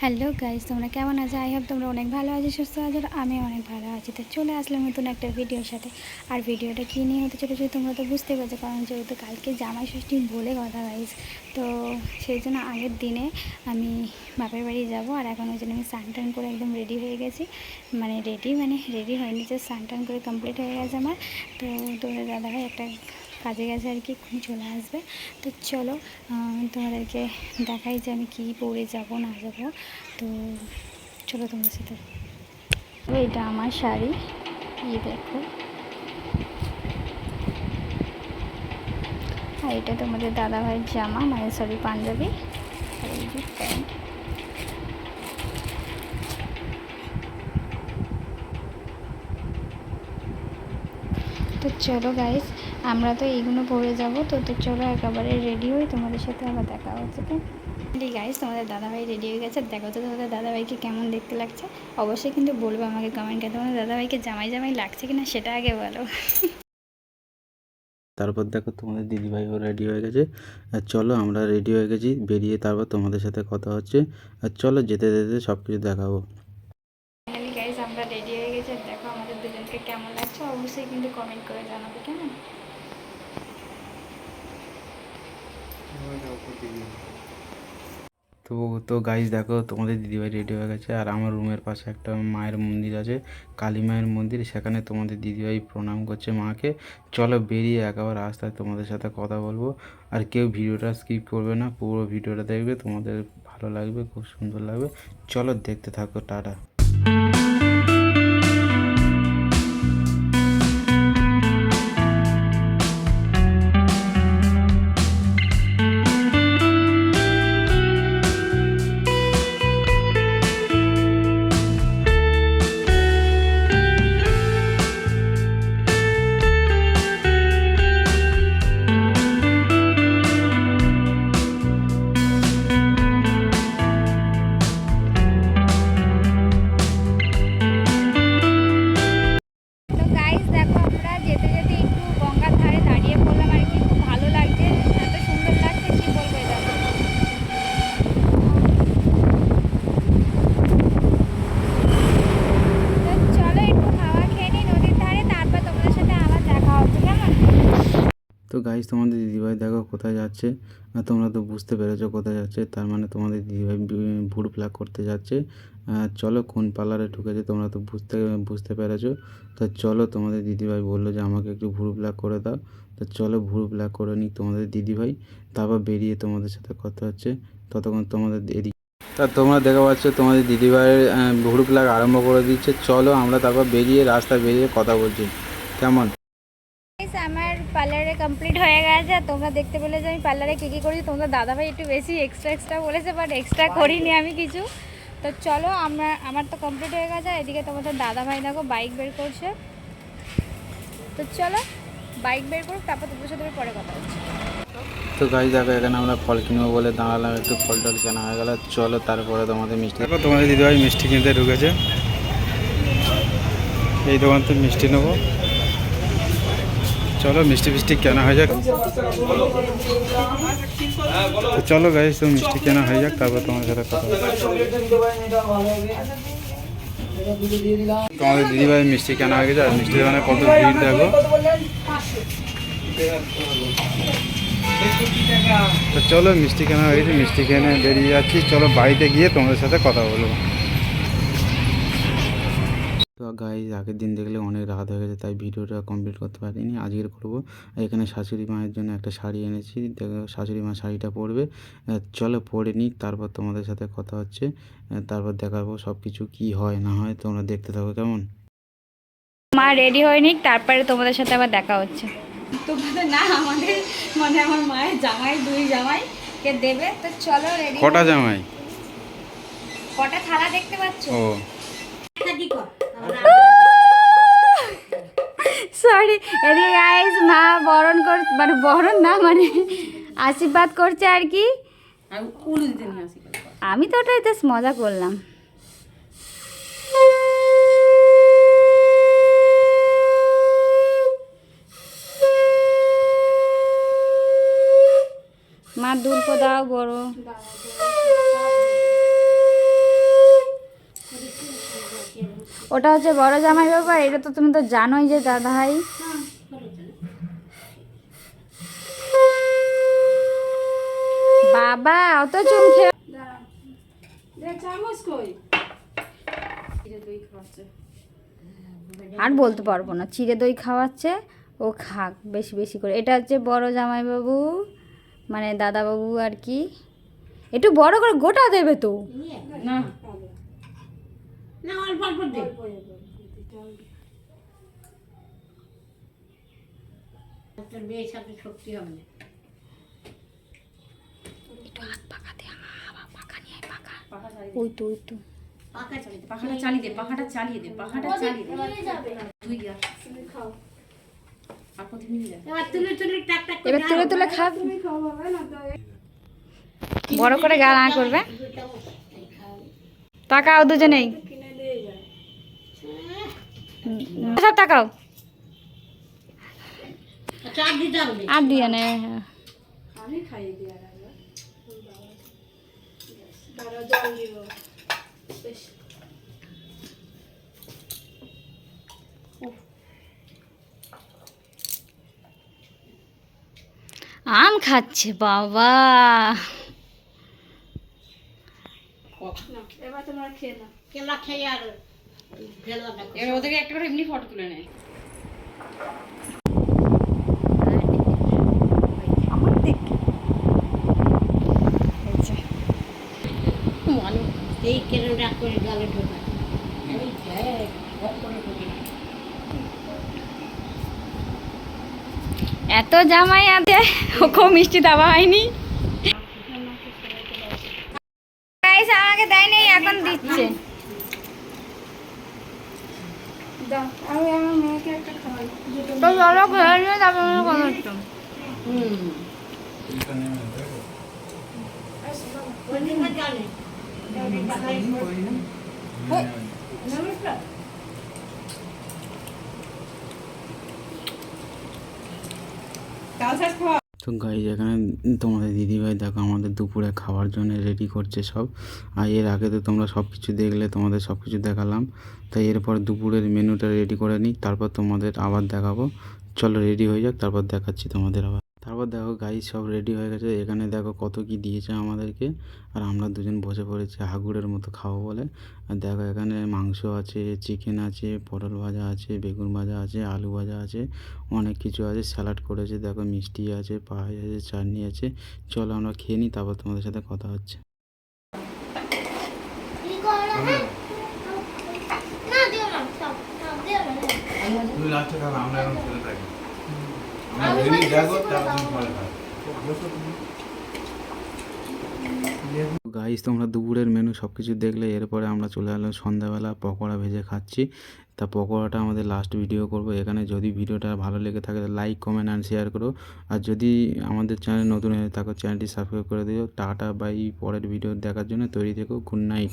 Hello guys তোমরা কেমন আছো? আই হোপ তোমরা অনেক ভালো আছো, সুস্থ আছো আমি অনেক ভালো আছি। তো চলে আসলাম নতুন একটা ভিডিওর সাথে। আর ভিডিওটা কী নিয়ে হতে চলেছে তোমরা তো বুঝতে পারছ, কারণ যেহেতু কালকে জামাই ষষ্ঠী বলে কথা গাইজ তো সেই জন্য আগের দিনে আমি বাপের বাড়ি যাব, আর এখন ওই জন্য আমি স্নান টান করে একদম রেডি হয়ে গেছি। মানে রেডি মানে রেডি হয়নি যে স্নান টান করে কমপ্লিট হয়ে গেছে আমার। তো তোমাদের দাদাভাই একটা কাজে গেছে আর কি এক্ষুনি চলে আসবে। তো চলো তোমাদেরকে দেখাই যে আমি কী পরে যাব, না যাব। তো চলো তোমার সাথে। এইটা আমার শাড়ি। এই দেখো। আর এটা তোমাদের দাদা ভাইয়ের জামা মানে সরি পাঞ্জাবি। আর এই যে প্যান্ট। তো চলো গাইস আমরা তো এইগুলো পরে যাব তো তো চলো একেবারে রেডি হই তোমাদের সাথে আবার দেখা হচ্ছে তো গাইস তোমাদের দাদাভাই রেডি হয়ে গেছে দেখো তো তোমাদের দাদাভাইকে কেমন দেখতে লাগছে। অবশ্যই কিন্তু বলবে আমাকে কমেন্ট কমেন্টে তোমাদের দাদাভাইকে জামাই জামাই লাগছে কিনা সেটা আগে বলো। তারপর দেখো তোমাদের দিদিভাইও রেডি হয়ে গেছে। আর চলো আমরা রেডি হয়ে গেছি বেরিয়ে তারপর তোমাদের সাথে কথা হচ্ছে। আর চলো যেতে যেতে সব কিছু দেখাবো আমরা রেডি হয়ে গেছি দেখো আমাদের দুজনকে কেমন লাগছে অবশ্যই কিন্তু কমেন্ট করে জানাবে কেমন? তো তো গাইজ দেখো, তোমাদের দিদিভাই রেডি হয়ে গেছে, আর আমার রুমের পাশে একটা মায়ের মন্দির আছে, কালী মায়ের মন্দির, সেখানে তোমাদের দিদিভাই প্রণাম করছে মাকে। চলো বেরিয়ে একেবারে রাস্তায় তোমাদের সাথে কথা বলব, আর কেউ ভিডিওটা স্কিপ করবে না, পুরো ভিডিওটা দেখবে, তোমাদের ভালো লাগবে, খুব সুন্দর লাগবে। চলো দেখতে থাকো, টাটা। দিদিভাই দেখো কোথায় যাচ্ছে? তোমরা তো বুঝতে পেরেছ কোথায় যাচ্ছে। তার মানে তোমাদের দিদিভাই ভুড় প্লাক করতে যাচ্ছে। চলো কোন পার্লারে ঢুকেছে তোমরা তো বুঝতে বুঝতে পেরেছ। তো চলো তোমাদের দিদিভাই বলল যে, আমাকে একটু ভুড় প্লাক করে দাও। তো চলো ভুড় প্লাক করে নিই তোমাদের দিদিভাই। তারপর বেরিয়ে তোমাদের সাথে কথা হচ্ছে। ততক্ষণ তোমাদের এদিকে। তা তোমরা দেখা পাচ্ছ তোমাদের দিদিভাইয়ের ভুড় প্লাক আরম্ভ করে দিচ্ছে। চলো আমরা তারপর বেরিয়ে, রাস্তায় বেরিয়ে কথা বলছি। কেমন? পার্লারে কমপ্লিট হয়ে গেছে তোমরা দেখতে পেলে যে আমি পার্লারে কী কী করেছি। তোমরা দাদাভাই একটু বেশি এক্সট্রা এক্সট্রা বলেছে বাট এক্সট্রা করিনি আমি কিছু। তো চলো আমরা আমার তো কমপ্লিট হয়ে গেছে এদিকে তোমাদের দাদাভাই দেখো বাইক বের করছে। তো চলো বাইক বের করুক তারপর তোমাদের সাথে পরে কথা হচ্ছে। তো গাড়ি দেখো এখানে আমরা ফল কিনবো বলে দাঁড়ালাম একটু ফল টল কেনা হয়ে গেল। চলো তারপরে তোমাদের মিষ্টি দেখো তোমাদের দিদিভাই মিষ্টি কিনতে ঢুকেছে। এই দোকান থেকে মিষ্টি নেব। চলো, মিষ্টি ফিষ্টি কেনা হয়ে যাক। তো চলো গাই তো মিষ্টি কেনা হয়ে যাক, তারপর তোমার সাথে কথা। তোমাদের দিদিভাই মিষ্টি কেনা হয়ে গেছে, আর মিষ্টি দোকানে কত ভিড় দেখো। তো চলো, মিষ্টি কেনা হয়ে গেছে, মিষ্টি কিনে বেরিয়ে যাচ্ছি। চলো বাড়িতে গিয়ে তোমাদের সাথে কথা বলব। গাই আগের দিন দেখলে অনেক রাত হয়ে গেছে তাই ভিডিওটা কমপ্লিট করতে পারিনি। আজকের করব। এখানে শাশুড়ি মায়ের জন্য একটা শাড়ি এনেছি। দেখো শাশুড়ি মা শাড়িটা পরবে। চলো পরে নিই তারপর তোমাদের সাথে কথা হচ্ছে। তারপর দেখাবো সব কিছু কী হয় না হয় তোমরা দেখতে থাকো কেমন? মা রেডি হয়ে নিক তারপরে তোমাদের সাথে আবার দেখা হচ্ছে। তোমাদের না আমাদের মানে আমার মায়ের জামাই দুই জামাই কে দেবে। তো চলো রেডি কটা জামাই? কটা থালা দেখতে পাচ্ছ? ও। সরি এদিকে গাইস মা বরণ কর মানে বরণ না মানে আশীর্বাদ করছে আর কি? আমি তো ওটা জাস্ট মজা করলাম। মা দুল্প দাও বড় ওটা হচ্ছে বড় জামাই বাবু এটা তো তুমি তো জানোই যে দাদা ভাই বাবা অত চুম খেয়ে চামচ কই? আর বলতে পারব না চিড়ে দই খাওয়াচ্ছে ও খাক বেশি বেশি করে। এটা হচ্ছে বড় জামাইবাবু মানে দাদাবাবু আর কি। একটু বড় করে গোটা দেবে তো। না। না অল্প অল্প দে। তোর মেয়ের সাথে শক্তি হবে না। ওই তো ওই তো। পাকা চালিয়ে দে। পাখাটা চালিয়ে দে পাখাটা চালিয়ে দে পাখাটা চালিয়ে দে। তুই যা আর। এবার তুলে তুলে টাক টাক করে এবার তুলে তুলে খাক। বড় করে গা না করবে। তাকাও দুজনেই। সব তাকাও চাপ দিতে হবে। আর দিয়ে নে আমি বেশ। আম খাচ্ছে বাবা। না, এবার তোমরা খেয়ে নাও। কেলা খেয়ে আর ওদেরকে একটা করে এমনি ফটো তুলে নেয়। এত জামাই আছে ওকে মিষ্টি দেওয়া হয়নি আমাকে দেয়নি, এখন দিচ্ছে দাও আমি আমার মেয়েকে একটা খাওয়াই তো চলো খেয়ে নিয়ে তারপর আমি কথা হচ্ছে হুম। কাল শেষ খাওয়া তো গাই এখানে তোমাদের দিদিভাই দেখো আমাদের দুপুরে খাওয়ার জন্য রেডি করছে সব। আর এর আগে তো তোমরা সব কিছু দেখলে, তোমাদের সব কিছু দেখালাম। তাই এরপর দুপুরের মেনুটা রেডি করে নিই, তারপর তোমাদের আবার দেখাবো। চলো রেডি হয়ে যাক, তারপর দেখাচ্ছি তোমাদের আবার। তারপর দেখো গাইজ সব রেডি হয়ে গেছে। এখানে দেখো কত কি দিয়েছে আমাদেরকে। আর আমরা দুজন বসে পড়েছি হাগুড়ের মতো খাব বলে। আর দেখো এখানে মাংস আছে চিকেন আছে পটল ভাজা আছে বেগুন ভাজা আছে আলু ভাজা আছে অনেক কিছু আছে। স্যালাড করেছে দেখো মিষ্টি আছে পায়েস আছে চাটনি আছে। চলো আমরা খেয়ে নিই তারপর তোমাদের সাথে কথা হচ্ছে। আমরা এখন খেতে থাকি। গাইস তোমরা দুপুরের মেনু সব কিছু দেখলে এরপরে আমরা চলে এলাম সন্ধ্যাবেলা পকোড়া ভেজে খাচ্ছি। তা পকোড়াটা আমাদের লাস্ট ভিডিও করব এখানে যদি ভিডিওটা ভালো লেগে থাকে লাইক কমেন্ট অ্যান্ড শেয়ার করো। আর যদি আমাদের চ্যানেল নতুন হয়ে থাকো চ্যানেলটি সাবস্ক্রাইব করে দিও। টাটা বাই পরের ভিডিও দেখার জন্য তৈরি থেকো। Good night